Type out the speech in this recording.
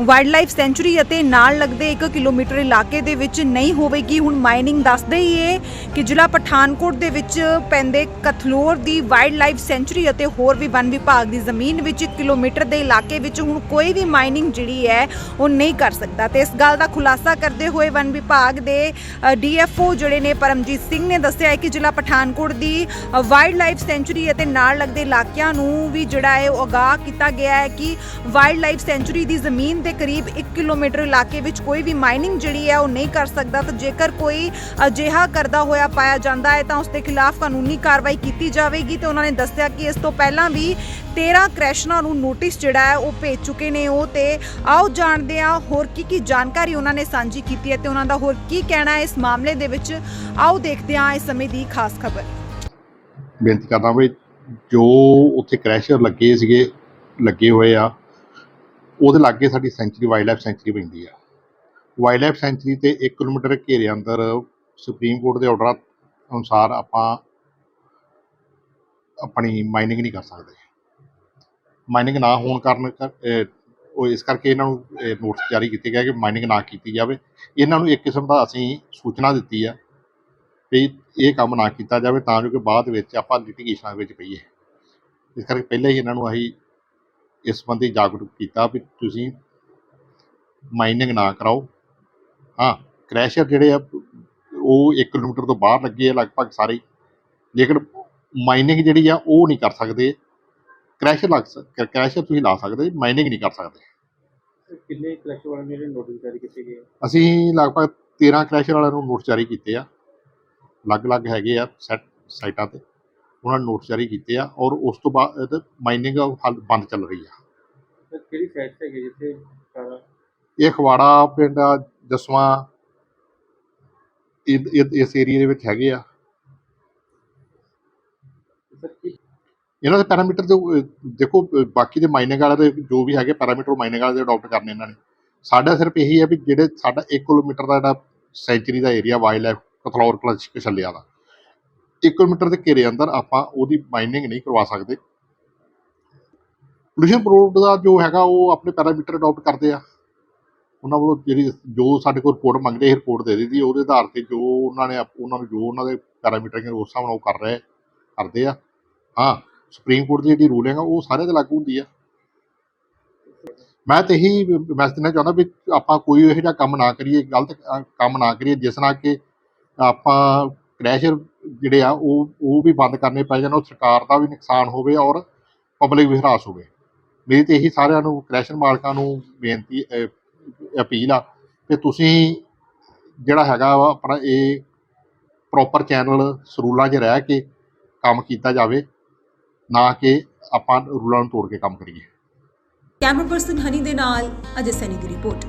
Wild life sanctuary ਅਤੇ ਨਾਲ ਲੱਗਦੇ 1 ਕਿਲੋਮੀਟਰ ਇਲਾਕੇ ਦੇ ਵਿੱਚ ਨਹੀਂ ਹੋਵੇਗੀ। ਹੁਣ ਮਾਈਨਿੰਗ ਦੱਸਦੇ ਹੀ ਏ ਕਿ ਜ਼ਿਲ੍ਹਾ ਪਠਾਨਕੋਟ ਦੇ ਵਿੱਚ ਪੈਂਦੇ ਕਥਲੋਰ ਦੀ ਵਾਈਲਡ ਲਾਈਫ ਸੈਂਚੁਰੀ ਅਤੇ ਹੋਰ ਵੀ ਵਨ ਵਿਭਾਗ ਦੀ ਜ਼ਮੀਨ ਵਿੱਚ 1 ਕਿਲੋਮੀਟਰ ਦੇ ਇਲਾਕੇ ਵਿੱਚ ਹੁਣ ਕੋਈ ਵੀ ਮਾਈਨਿੰਗ ਜਿਹੜੀ ਹੈ, ਉਹ ਨਹੀਂ ਕਰ ਸਕਦਾ। ਤੇ ਇਸ ਗੱਲ ਦਾ ਖੁਲਾਸਾ ਕਰਦੇ ਹੋਏ ਵਨ ਵਿਭਾਗ ਦੇ ਡੀਐਫਓ ਜਿਹੜੇ ਨੇ ਪਰਮਜੀਤ ਸਿੰਘ ਨੇ ਦੱਸਿਆ ਹੈ ਕਿ ਜ਼ਿਲ੍ਹਾ ਪਠਾਨਕੋਟ ਦੀ ਵਾਈਲਡ ਲਾਈਫ ਸੈਂਚੁਰੀ ਅਤੇ ਨਾਲ ਲੱਗਦੇ ਇਲਾਕਿਆਂ ਨੂੰ ਵੀ ਜਿਹੜਾ ਹੈ, ਉਹ ਅਗਾਹ ਕੀਤਾ ਗਿਆ ਹੈ ਕਿ ਵਾਈਲਡ ਲਾਈਫ ਸੈਂਚੁਰੀ ਦੀ ਜ਼ਮੀਨ ਦੇ ਕਰੀਬ 1 ਕਿਲੋਮੀਟਰ ਇਲਾਕੇ ਵਿੱਚ ਕੋਈ ਵੀ ਮਾਈਨਿੰਗ ਜਿਹੜੀ ਹੈ ਉਹ ਨਹੀਂ ਕਰ ਸਕਦਾ। ਤਾਂ ਜੇਕਰ ਕੋਈ ਅਜਿਹਾ ਕਰਦਾ ਹੋਇਆ ਪਾਇਆ ਜਾਂਦਾ ਹੈ ਤਾਂ ਉਸ ਦੇ ਖਿਲਾਫ ਕਾਨੂੰਨੀ ਕਾਰਵਾਈ ਕੀਤੀ ਜਾਵੇਗੀ ਤੇ ਉਹਨਾਂ ਨੇ ਦੱਸਿਆ ਕਿ ਇਸ ਤੋਂ ਪਹਿਲਾਂ ਵੀ 13 ਕ੍ਰੈਸ਼ਨਾਂ ਨੂੰ ਨੋਟਿਸ ਜਿਹੜਾ ਹੈ ਉਹ ਭੇਜ ਚੁੱਕੇ ਨੇ ਉਹ ਤੇ ਆਓ ਜਾਣਦੇ ਹਾਂ ਹੋਰ ਕੀ ਕੀ ਜਾਣਕਾਰੀ ਉਹਨਾਂ ਨੇ ਸਾਂਝੀ ਕੀਤੀ ਹੈ ਤੇ ਉਹਨਾਂ ਦਾ ਹੋਰ ਕੀ ਕਹਿਣਾ ਹੈ ਇਸ ਮਾਮਲੇ ਦੇ ਵਿੱਚ। ਆਓ ਦੇਖਦੇ ਹਾਂ ਇਸ ਸਮੇਂ ਦੀ ਖਾਸ ਖਬਰ। ਬੇਨਤੀ ਕਰਦਾ ਵੀ ਜੋ ਉੱਥੇ ਕ੍ਰੈਸ਼ਰ ਲੱਗੇ ਸੀਗੇ, ਲੱਗੇ ਹੋਏ ਆ ਉਹਦੇ ਲਾਗੇ ਸਾਡੀ ਸੈਂਚੁਰੀ ਵਾਈਲਡ ਲਾਈਫ ਸੈਂਚੁਰੀ ਪੈਂਦੀ ਆ। ਵਾਈਲਡ ਲਾਈਫ ਸੈਂਚੁਰੀ ਤੇ 1 ਕਿਲੋਮੀਟਰ ਘੇਰੇ ਅੰਦਰ ਸੁਪਰੀਮ ਕੋਰਟ ਦੇ ਆਰਡਰ ਅਨੁਸਾਰ ਆਪਾਂ ਆਪਣੀ ਮਾਈਨਿੰਗ ਨਹੀਂ ਕਰ ਸਕਦੇ। ਮਾਈਨਿੰਗ ਨਾ ਹੋਣ ਕਾਰਨ ਉਹ ਇਸ ਕਰਕੇ ਇਹਨਾਂ ਨੂੰ ਨੋਟਿਸ ਜਾਰੀ ਕੀਤੇ ਗਏ ਕਿ ਮਾਈਨਿੰਗ ਨਾ ਕੀਤੀ ਜਾਵੇ। ਇਹਨਾਂ ਨੂੰ ਇੱਕ ਕਿਸਮ ਦਾ ਅਸੀਂ ਸੂਚਨਾ ਦਿੱਤੀ ਆ ਵੀ ਇਹ ਕੰਮ ਨਾ ਕੀਤਾ ਜਾਵੇ ਤਾਂ ਜੋ ਕਿ ਬਾਅਦ ਵਿੱਚ ਆਪਾਂ ਲਿਟੀਗੇਸ਼ਨਾਂ ਵਿੱਚ ਪਈਏ ਇਸ ਕਰਕੇ ਪਹਿਲਾਂ ਹੀ ਇਹਨਾਂ ਨੂੰ ਅਸੀਂ ਇਸ ਸੰਬੰਧੀ ਜਾਗਰੂਕ ਕੀਤਾ ਵੀ ਤੁਸੀਂ ਮਾਈਨਿੰਗ ਨਾ ਕਰਾਓ। ਹਾਂ ਕ੍ਰੈਸ਼ਰ ਜਿਹੜੇ ਆ ਉਹ 1 ਕਿਲੋਮੀਟਰ ਤੋਂ ਬਾਹਰ ਲੱਗੇ ਆ ਲਗਭਗ ਸਾਰੇ। ਲੇਕਿਨ ਮਾਈਨਿੰਗ ਜਿਹੜੀ ਆ ਉਹ ਨਹੀਂ ਕਰ ਸਕਦੇ। ਕ੍ਰੈਸ਼ਰ ਲੱਗ ਕ੍ਰੈਸ਼ਰ ਤੁਸੀਂ ਲਾ ਸਕਦੇ ਮਾਈਨਿੰਗ ਨਹੀਂ ਕਰ ਸਕਦੇ। ਕਿੰਨੇ ਕਲੈਕਟਰ ਵਾਲੇ ਜਿਹੜੇ ਨੋਟਿਸ ਜਾਰੀ ਕੀਤੇ ਗਏ? ਅਸੀਂ ਲਗਭਗ 13 ਕ੍ਰੈਸ਼ਰ ਵਾਲਿਆਂ ਨੂੰ ਨੋਟਿਸ ਜਾਰੀ ਕੀਤੇ ਆ। ਅਲੱਗ-ਅਲੱਗ ਹੈਗੇ ਆ ਸੈਟ ਸਾਈਟਾਂ ਤੇ। ਉਹਨਾਂ ਨੂੰ ਨੋਟਿਸ ਜਾਰੀ ਕੀਤੇ ਆ ਔਰ ਉਸ ਤੋਂ ਬਾਅਦ ਮਾਈਨਿੰਗ ਹਾਲ ਬੰਦ ਚੱਲ ਰਹੀ ਆ। ਤੇ ਕਿਹੜੀ ਸਾਈਟ ਹੈਗੀ ਜਿੱਥੇ ਸਾਰਾ? ਇਹ ਖਵਾੜਾ ਪਿੰਡ ਆ ਇਸ ਏਰੀਆ ਦੇ ਵਿੱਚ ਹੈਗੇ ਆ। ਸਰ ਕੀ ਇਹਨਾਂ ਦੇ ਪੈਰਾਮੀਟਰ ਅਹ, ਦੇਖੋ ਅਹ, ਬਾਕੀ ਦੇ ਮਾਈਨਿੰਗ ਵਾਲੇ ਦੇ ਜੋ ਵੀ ਹੈਗੇ ਪੈਰਾਮੀਟਰ ਮਾਈਨਿੰਗ ਵਾਲੇ ਦੇ ਅਡਾਪਟ ਕਰਨੇ ਇਹਨਾਂ ਨੇ। ਸਾਡਾ ਸਿਰਫ ਇਹੀ ਹੈ ਵੀ ਜਿਹੜੇ ਸਾਡਾ 1 ਕਿਲੋਮੀਟਰ ਦਾ ਜਿਹੜਾ ਸੈਂਚੁਰੀ ਦਾ ਏਰੀਆ ਵਾਈਲਡ ਲਾਈਫ ਕਥਲੌਰ ਕਲਚ ਦਾ। 1 ਕਿਲੋਮੀਟਰ ਦੇ ਘੇਰੇ ਅੰਦਰ ਆਪਾਂ ਉਹਦੀ ਮਾਈਨਿੰਗ ਨਹੀਂ ਕਰਵਾ ਸਕਦੇ। ਪੋਲੂਸ਼ਨ ਬੋਰਡ ਦਾ ਜੋ ਹੈਗਾ ਉਹ ਆਪਣੇ ਪੈਰਾਮੀਟਰ ਅਡਾਪਟ ਕਰਦੇ ਆ। ਉਹਨਾਂ ਵੱਲੋਂ ਜਿਹੜੀ ਜੋ ਸਾਡੇ ਕੋਲ ਰਿਪੋਰਟ ਮੰਗਦੇ ਇਹ ਰਿਪੋਰਟ ਦੇ ਦਿੱਤੀ, ਉਹਦੇ ਆਧਾਰ ਤੇ ਜੋ ਉਹਨਾਂ ਨੇ ਉਹਨਾਂ ਨੂੰ ਜੋ ਉਹਨਾਂ ਦੇ ਪੈਰਾਮੀਟਰ ਨੇ ਉਸ ਹਿਸਾਬ ਨਾਲ ਉਹ ਕਰ ਰਹੇ, ਕਰਦੇ ਆ। ਹਾਂ ਸੁਪਰੀਮ ਕੋਰਟ ਦੀ ਜਿਹੜੀ ਰੂਲਿੰਗ ਆ, ਉਹ ਸਾਰਿਆਂ ਤੇ ਲਾਗੂ ਹੁੰਦੀ ਆ। ਮੈਂ ਤੇ ਇਹੀ ਮੈਸੇਜ ਦੇਣਾ ਚਾਹੁੰਦਾ ਵੀ ਆਪਾਂ ਕੋਈ ਇਹੋ ਜਿਹਾ ਕੰਮ ਨਾ ਕਰੀਏ, ਗਲਤ ਕੰਮ ਨਾ ਕਰੀਏ, ਜਿਸ ਨਾਲ ਕਿ ਆਪਾਂ ਕ੍ਰੈਸ਼ਰ ਜਿਹੜੇ ਆ, ਉਹ ਉਹ ਵੀ ਬੰਦ ਕਰਨੇ ਪੈ ਜਾਣ, ਉਹ ਸਰਕਾਰ ਦਾ ਵੀ ਨੁਕਸਾਨ ਹੋਵੇ ਔਰ ਪਬਲਿਕ ਵੀ ਹਰਾਸ ਹੋਵੇ। ਮੇਰੀ ਤੇ ਇਹੀ ਸਾਰਿਆਂ ਨੂੰ ਕ੍ਰੈਸ਼ਰ ਮਾਲਕਾਂ ਨੂੰ ਬੇਨਤੀ ਅਪੀਲ ਆ ਕਿ ਤੁਸੀਂ ਜਿਹੜਾ ਹੈਗਾ ਵਾ, ਆਪਣਾ ਇਹ ਪ੍ਰੋਪਰ ਚੈਨਲ ਸਰੂਲਾਂ 'ਚ ਰਹਿ ਕੇ ਕੰਮ ਕੀਤਾ ਜਾਵੇ, ਨਾ ਕਿ ਆਪਾਂ ਰੂਲਾਂ ਨੂੰ ਤੋੜ ਕੇ ਕੰਮ ਕਰੀਏ। ਕੈਮਰਾ ਪਰਸਨ ਹਨੀ ਦੇ ਨਾਲ, ਅਜੇ ਸੈਨੀ ਦੀ ਰਿਪੋਰਟ।